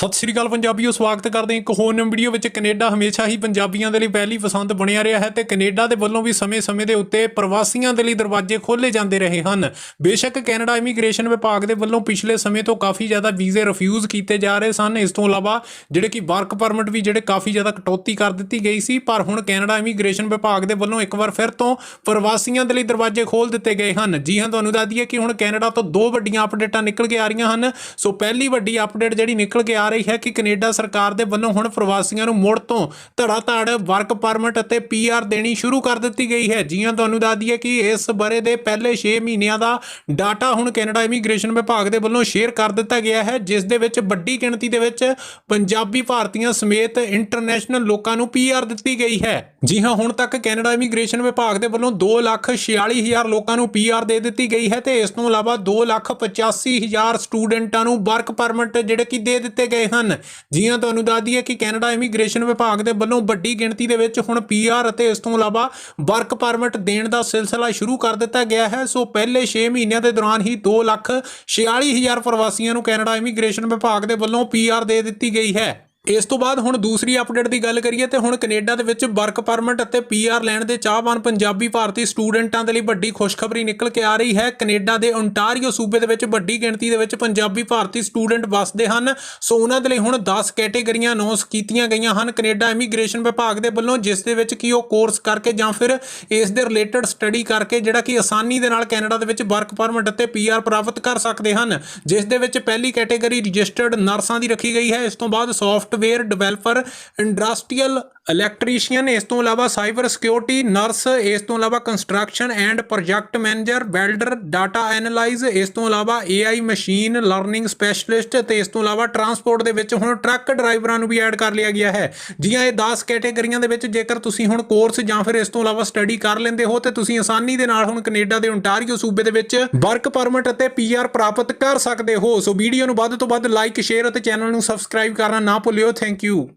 ਸਤਿ ਸ਼੍ਰੀ ਅਕਾਲ ਪੰਜਾਬੀਓ, ਸਵਾਗਤ ਕਰਦੇ ਹਾਂ ਇੱਕ ਹੋਰ ਨਵੀਂ ਵੀਡੀਓ ਵਿੱਚ। ਕੈਨੇਡਾ ਹਮੇਸ਼ਾ ਹੀ ਪੰਜਾਬੀਆਂ ਦੇ ਲਈ ਪਹਿਲੀ ਪਸੰਦ ਬਣਿਆ ਰਿਹਾ ਹੈ ਤੇ ਕੈਨੇਡਾ ਦੇ ਵੱਲੋਂ ਵੀ ਸਮੇਂ-ਸਮੇਂ ਦੇ ਉੱਤੇ ਪ੍ਰਵਾਸੀਆਂ ਦੇ ਲਈ ਦਰਵਾਜ਼ੇ ਖੋਲੇ ਜਾਂਦੇ ਰਹੇ ਹਨ। ਬੇਸ਼ੱਕ ਕੈਨੇਡਾ ਇਮੀਗ੍ਰੇਸ਼ਨ ਵਿਭਾਗ ਦੇ ਵੱਲੋਂ ਪਿਛਲੇ ਸਮੇਂ ਤੋਂ ਕਾਫੀ ਜ਼ਿਆਦਾ ਵੀਜ਼ੇ ਰਿਫਿਊਜ਼ ਕੀਤੇ ਜਾ ਰਹੇ ਸਨ। ਇਸ ਤੋਂ ਇਲਾਵਾ ਜਿਹੜੇ ਕਿ ਵਰਕ ਪਰਮਿਟ ਵੀ ਜਿਹੜੇ ਕਾਫੀ ਜ਼ਿਆਦਾ ਕਟੌਤੀ ਕਰ ਦਿੱਤੀ ਗਈ ਸੀ, ਪਰ ਹੁਣ ਕੈਨੇਡਾ ਇਮੀਗ੍ਰੇਸ਼ਨ ਵਿਭਾਗ ਦੇ ਵੱਲੋਂ ਇੱਕ ਵਾਰ ਫਿਰ ਤੋਂ ਪ੍ਰਵਾਸੀਆਂ ਦੇ ਲਈ ਦਰਵਾਜ਼ੇ ਖੋਲ ਦਿੱਤੇ ਗਏ ਹਨ। ਜੀ ਹਾਂ, ਤੁਹਾਨੂੰ ਦੱਸ ਦਈਏ ਕਿ ਹੁਣ ਕੈਨੇਡਾ ਤੋਂ ਦੋ ਵੱਡੀਆਂ ਅਪਡੇਟਾਂ ਨਿਕਲ ਕੇ ਆ ਰਹੀਆਂ ਹਨ। ਸੋ ਪਹਿਲੀ ਵੱਡੀ ਅਪਡੇਟ ਜਿਹੜੀ ਨਿਕਲ ਕੇ ਆ ਰਹੀ ਹੈ ਕਿ ਕੈਨੇਡਾ ਸਰਕਾਰ ਦੇ ਵੱਲੋਂ ਹੁਣ ਪ੍ਰਵਾਸੀਆਂ ਨੂੰ ਮੁੜ ਤੋਂ ਧੜਾ ਧੜ ਵਰਕ ਪਰਮਿਟ ਅਤੇ ਪੀਆਰ ਦੇਣੀ ਸ਼ੁਰੂ ਕਰ ਦਿੱਤੀ ਗਈ ਹੈ। ਜੀਆਂ ਤੁਹਾਨੂੰ ਦੱਸ ਦਈਏ ਕਿ ਇਸ ਬਰੇ ਦੇ ਪਹਿਲੇ 6 ਮਹੀਨਿਆਂ ਦਾ ਡਾਟਾ ਹੁਣ ਕੈਨੇਡਾ ਇਮੀਗ੍ਰੇਸ਼ਨ ਵਿਭਾਗ ਦੇ ਵੱਲੋਂ ਸ਼ੇਅਰ ਕਰ ਦਿੱਤਾ ਗਿਆ ਹੈ, ਜਿਸ ਦੇ ਵਿੱਚ ਵੱਡੀ ਗਿਣਤੀ ਦੇ ਵਿੱਚ ਪੰਜਾਬੀ ਭਾਰਤੀਆਂ ਸਮੇਤ ਇੰਟਰਨੈਸ਼ਨਲ ਲੋਕਾਂ ਨੂੰ ਪੀਆਰ ਦਿੱਤੀ ਗਈ ਹੈ। ਜੀ ਹਾਂ, ਹੁਣ ਤੱਕ ਕੈਨੇਡਾ ਇਮੀਗ੍ਰੇਸ਼ਨ ਵਿਭਾਗ ਦੇ ਵੱਲੋਂ 246000 ਲੋਕਾਂ ਨੂੰ ਪੀਆਰ ਦੇ ਦਿੱਤੀ ਗਈ ਹੈ ਤੇ ਇਸ ਤੋਂ ਇਲਾਵਾ 285000 ਸਟੂਡੈਂਟਾਂ ਨੂੰ ਵਰਕ ਪਰਮਿਟ ਜਿਹੜੇ ਕਿ ਦੇ ਦਿੱਤੇ ਗਏ ਹਨ। ਜੀ ਹਾਂ, ਤੁਹਾਨੂੰ ਦੱਸ ਦਈਏ ਕਿ ਕੈਨੇਡਾ ਇਮੀਗ੍ਰੇਸ਼ਨ ਵਿਭਾਗ ਦੇ ਵੱਲੋਂ ਵੱਡੀ ਗਿਣਤੀ ਦੇ ਵਿੱਚ ਹੁਣ ਪੀਆਰ ਅਤੇ ਇਸ ਤੋਂ ਇਲਾਵਾ ਵਰਕ ਪਰਮਿਟ ਦੇਣ ਦਾ ਸਿਲਸਿਲਾ ਸ਼ੁਰੂ ਕਰ ਦਿੱਤਾ ਗਿਆ ਹੈ। ਸੋ ਪਹਿਲੇ 6 ਮਹੀਨਿਆਂ ਦੇ ਦੌਰਾਨ ਹੀ 246000 ਪ੍ਰਵਾਸੀਆਂ ਨੂੰ ਕੈਨੇਡਾ ਇਮੀਗ੍ਰੇਸ਼ਨ ਵਿਭਾਗ ਦੇ ਵੱਲੋਂ ਪੀਆਰ ਦੇ ਦਿੱਤੀ ਗਈ ਹੈ। ਇਸ ਤੋਂ ਬਾਅਦ ਹੁਣ ਦੂਸਰੀ ਅਪਡੇਟ ਦੀ ਗੱਲ ਕਰੀਏ ਤੇ ਹੁਣ ਕੈਨੇਡਾ ਦੇ ਵਿੱਚ ਵਰਕ ਪਰਮਿਟ ਅਤੇ ਪੀਆਰ ਲੈਣ ਦੇ ਚਾਹਵਾਨ ਪੰਜਾਬੀ ਭਾਰਤੀ ਸਟੂਡੈਂਟਾਂ ਦੇ ਲਈ ਵੱਡੀ ਖੁਸ਼ਖਬਰੀ ਨਿਕਲ ਕੇ ਆ ਰਹੀ ਹੈ। ਕੈਨੇਡਾ ਦੇ ਓਨਟਾਰੀਓ ਸੂਬੇ ਦੇ ਵਿੱਚ ਵੱਡੀ ਗਿਣਤੀ ਦੇ ਵਿੱਚ ਪੰਜਾਬੀ ਭਾਰਤੀ ਸਟੂਡੈਂਟ ਵਸਦੇ ਹਨ। ਸੋ ਉਹਨਾਂ ਦੇ ਲਈ ਹੁਣ 10 ਕੈਟੇਗਰੀਆਂ ਅਨਾਉਂਸ ਕੀਤੀਆਂ ਗਈਆਂ ਹਨ। ਕੈਨੇਡਾ ਇਮੀਗ੍ਰੇਸ਼ਨ ਵਿਭਾਗ ਦੇ ਵੱਲੋਂ ਜਿਸ ਦੇ ਵਿੱਚ ਕਿ ਉਹ ਕੋਰਸ ਕਰਕੇ ਜਾਂ ਫਿਰ ਇਸ ਦੇ ਰਿਲੇਟਡ ਸਟੱਡੀ ਕਰਕੇ ਜਿਹੜਾ ਕਿ ਆਸਾਨੀ ਦੇ ਨਾਲ ਕੈਨੇਡਾ ਦੇ ਵਿੱਚ ਵਰਕ ਪਰਮਿਟ ਅਤੇ ਪੀਆਰ ਪ੍ਰਾਪਤ ਕਰ ਸਕਦੇ ਹਨ। ਜਿਸ ਦੇ ਵਿੱਚ ਪਹਿਲੀ ਕੈਟੇਗਰੀ ਰਜਿਸਟਰਡ ਨਰਸਾਂ ਦੀ ਰੱਖੀ ਗਈ ਹੈ। ਇਸ ਤੋਂ ਬਾਅਦ where developer industrial ਇਲੈਕਟ੍ਰੀਸ਼ੀਅਨ ਇਸ ਤੋਂ ਇਲਾਵਾ ਸਾਈਬਰ ਸਿਕਿਉਰਿਟੀ ਨਰਸ ਇਸ ਤੋਂ ਇਲਾਵਾ construction and project manager welder data analyse ਇਸ ਤੋਂ ਇਲਾਵਾ AI ਮਸ਼ੀਨ ਲਰਨਿੰਗ ਸਪੈਸ਼ਲਿਸਟ ਤੇ ਇਸ ਤੋਂ ਇਲਾਵਾ ਟਰਾਂਸਪੋਰਟ ਦੇ ਵਿੱਚ ਹੁਣ ਟਰੱਕ ਡਰਾਈਵਰਾਂ ਨੂੰ ਵੀ ਐਡ ਕਰ ਲਿਆ ਗਿਆ ਹੈ। ਜੀਆਂ ਇਹ 10 ਕੈਟੇਗਰੀਆਂ ਦੇ ਵਿੱਚ ਜੇਕਰ ਤੁਸੀਂ ਹੁਣ ਕੋਰਸ ਜਾਂ ਫਿਰ ਇਸ ਤੋਂ ਇਲਾਵਾ ਸਟੱਡੀ ਕਰ ਲੈਂਦੇ ਹੋ, ਤੇ ਤੁਸੀਂ ਆਸਾਨੀ ਦੇ ਨਾਲ ਹੁਣ ਕੈਨੇਡਾ ਦੇ ਓਨਟਾਰੀਓ ਸੂਬੇ ਦੇ ਵਿੱਚ ਵਰਕ ਪਰਮਿਟ ਅਤੇ ਪੀਆਰ ਪ੍ਰਾਪਤ ਕਰ ਸਕਦੇ ਹੋ। ਸੋ ਵੀਡੀਓ ਨੂੰ ਵੱਧ ਤੋਂ ਵੱਧ ਲਾਈਕ ਸ਼ੇਅਰ ਅਤੇ ਚੈਨਲ ਨੂੰ ਸਬਸਕ੍ਰਾਈਬ ਕਰਨਾ ਨਾ ਭੁੱਲਿਓ। Thank you